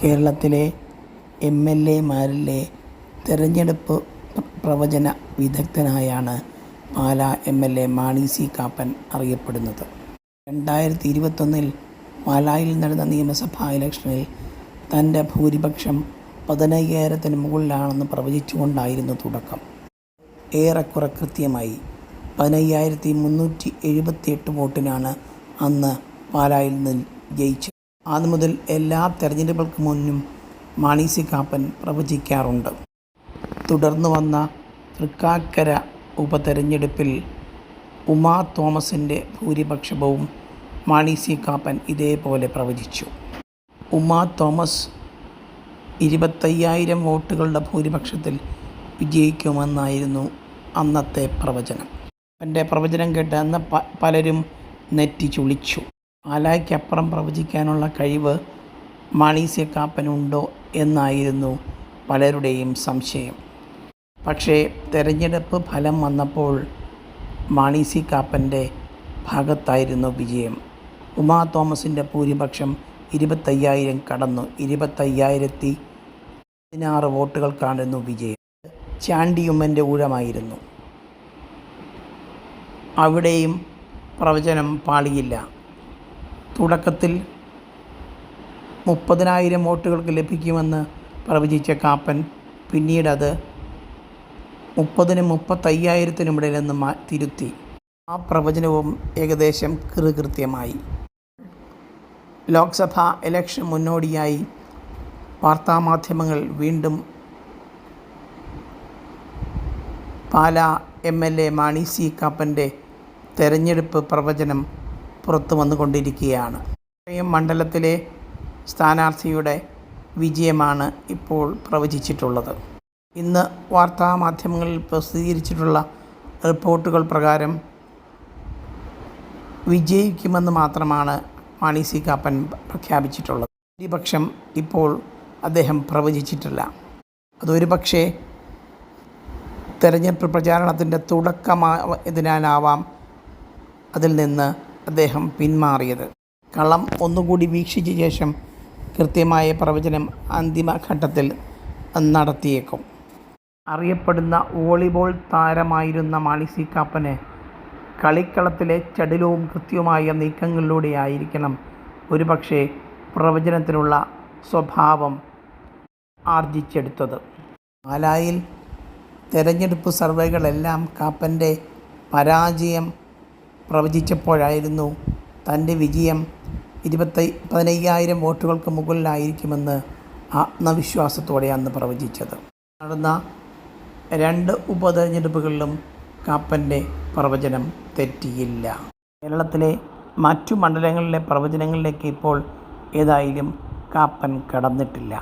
കേരളത്തിലെ M L എമാരിലെ തെരഞ്ഞെടുപ്പ് പ്രവചന വിദഗ്ധനായാണ് Pala M L A Mani C Kappan അറിയപ്പെടുന്നത്. രണ്ടായിരത്തി ഇരുപത്തൊന്നിൽ പാലായിൽ നടന്ന നിയമസഭാ ഇലക്ഷനിൽ തന്റെ ഭൂരിപക്ഷം പതിനയ്യായിരത്തിന് മുകളിലാണെന്ന് പ്രവചിച്ചുകൊണ്ടായിരുന്നു തുടക്കം. ഏറെക്കുറെ കൃത്യമായി പതിനയ്യായിരത്തി മുന്നൂറ്റി എഴുപത്തിയെട്ട് വോട്ടിനാണ് അന്ന് പാലായിൽ നിന്ന് ജയിച്ചത്. അന്നു മുതൽ എല്ലാ തെരഞ്ഞെടുപ്പുകൾക്ക് മുന്നും മാണി സി കാപ്പൻ പ്രവചിക്കാറുണ്ട്. തുടർന്ന് വന്ന തൃക്കാക്കര ഉപതെരഞ്ഞെടുപ്പിൽ ഉമാ തോമസിന്റെ ഭൂരിപക്ഷവും മാണി സി കാപ്പൻ ഇതേപോലെ പ്രവചിച്ചു. ഉമാ തോമസ് ഇരുപത്തയ്യായിരം വോട്ടുകളുടെ ഭൂരിപക്ഷത്തിൽ വിജയിക്കുമെന്നായിരുന്നു അന്നത്തെ പ്രവചനം. എന്റെ പ്രവചനം കേട്ട് അന്ന് പലരും നെറ്റി ചുളിച്ചു പാലായ്ക്കപ്പുറം പ്രവചിക്കാനുള്ള കഴിവ് മാണി സി കാപ്പനുണ്ടോ എന്നായിരുന്നു പലരുടെയും സംശയം. പക്ഷേ തെരഞ്ഞെടുപ്പ് ഫലം വന്നപ്പോൾ മാണിസി കാപ്പന്റെ ഭാഗത്തായിരുന്നു വിജയം. ഉമാ തോമസിന്റെ ഭൂരിപക്ഷം ഇരുപത്തയ്യായിരം കടന്നു. ഇരുപത്തയ്യായിരത്തി പതിനാറ് വോട്ടുകൾക്കാണെന്നു വിജയം. ചാണ്ടിയുമ്മന്റെ ഊഴമായിരുന്നു. അവിടെയും പ്രവചനം പാളിയില്ല. തുടക്കത്തിൽ മുപ്പതിനായിരം വോട്ടുകൾക്ക് ലഭിക്കുമെന്ന് പ്രവചിച്ച കാപ്പൻ പിന്നീടത് മുപ്പതിനും മുപ്പത്തയ്യായിരത്തിനുമിടയിലെന്ന് മാ തിരുത്തി. ആ പ്രവചനവും ഏകദേശം കൃകൃത്യമായി ലോക്സഭാ ഇലക്ഷൻ മുന്നോടിയായി വാർത്താമാധ്യമങ്ങൾ വീണ്ടും Pala M L A Mani C കാപ്പന്റെ തെരഞ്ഞെടുപ്പ് പ്രവചനം പുറത്തു വന്നുകൊണ്ടിരിക്കുകയാണ്. കോട്ടയം മണ്ഡലത്തിലെ സ്ഥാനാർത്ഥിയുടെ വിജയമാണ് ഇപ്പോൾ പ്രവചിച്ചിട്ടുള്ളത്. ഇന്ന് വാർത്താമാധ്യമങ്ങളിൽ പ്രസിദ്ധീകരിച്ചിട്ടുള്ള റിപ്പോർട്ടുകൾ പ്രകാരം വിജയിക്കുമെന്ന് മാത്രമാണ് മാണി സി കാപ്പൻ പ്രഖ്യാപിച്ചിട്ടുള്ളത്. ഭൂരിപക്ഷം ഇപ്പോൾ അദ്ദേഹം പ്രവചിച്ചിട്ടില്ല. അതൊരു പക്ഷേ തെരഞ്ഞെടുപ്പ് പ്രചാരണത്തിന്റെ തുടക്കമായതിനാലാവാം അതിൽ നിന്ന് അദ്ദേഹം പിന്മാറിയത്. കളം ഒന്നുകൂടി വീക്ഷിച്ച ശേഷം കൃത്യമായ പ്രവചനം അന്തിമഘട്ടത്തിൽ നടത്തിയേക്കും. അറിയപ്പെടുന്ന വോളിബോൾ താരമായിരുന്ന മാളിസി കാപ്പന് കളിക്കളത്തിലെ ചടുലവും കൃത്യവുമായ നീക്കങ്ങളിലൂടെ ആയിരിക്കണം ഒരുപക്ഷെ പ്രവചനത്തിനുള്ള സ്വഭാവം ആർജിച്ചെടുത്തത്. പാലായിൽ തെരഞ്ഞെടുപ്പ് സർവേകളെല്ലാം കാപ്പന്റെ പരാജയം പ്രവചിച്ചപ്പോഴായിരുന്നു തന്റെ വിജയം ഇരുപത്തി പതിനയ്യായിരം വോട്ടുകൾക്ക് മുകളിലായിരിക്കുമെന്ന് ആത്മവിശ്വാസത്തോടെ അന്ന് പ്രവചിച്ചത്. നടന്ന രണ്ട് ഉപതെരഞ്ഞെടുപ്പുകളിലും കാപ്പന്റെ പ്രവചനം തെറ്റിയില്ല. കേരളത്തിലെ മറ്റു മണ്ഡലങ്ങളിലെ പ്രവചനങ്ങളിലേക്ക് ഇപ്പോൾ ഏതായാലും കാപ്പൻ കടന്നിട്ടില്ല.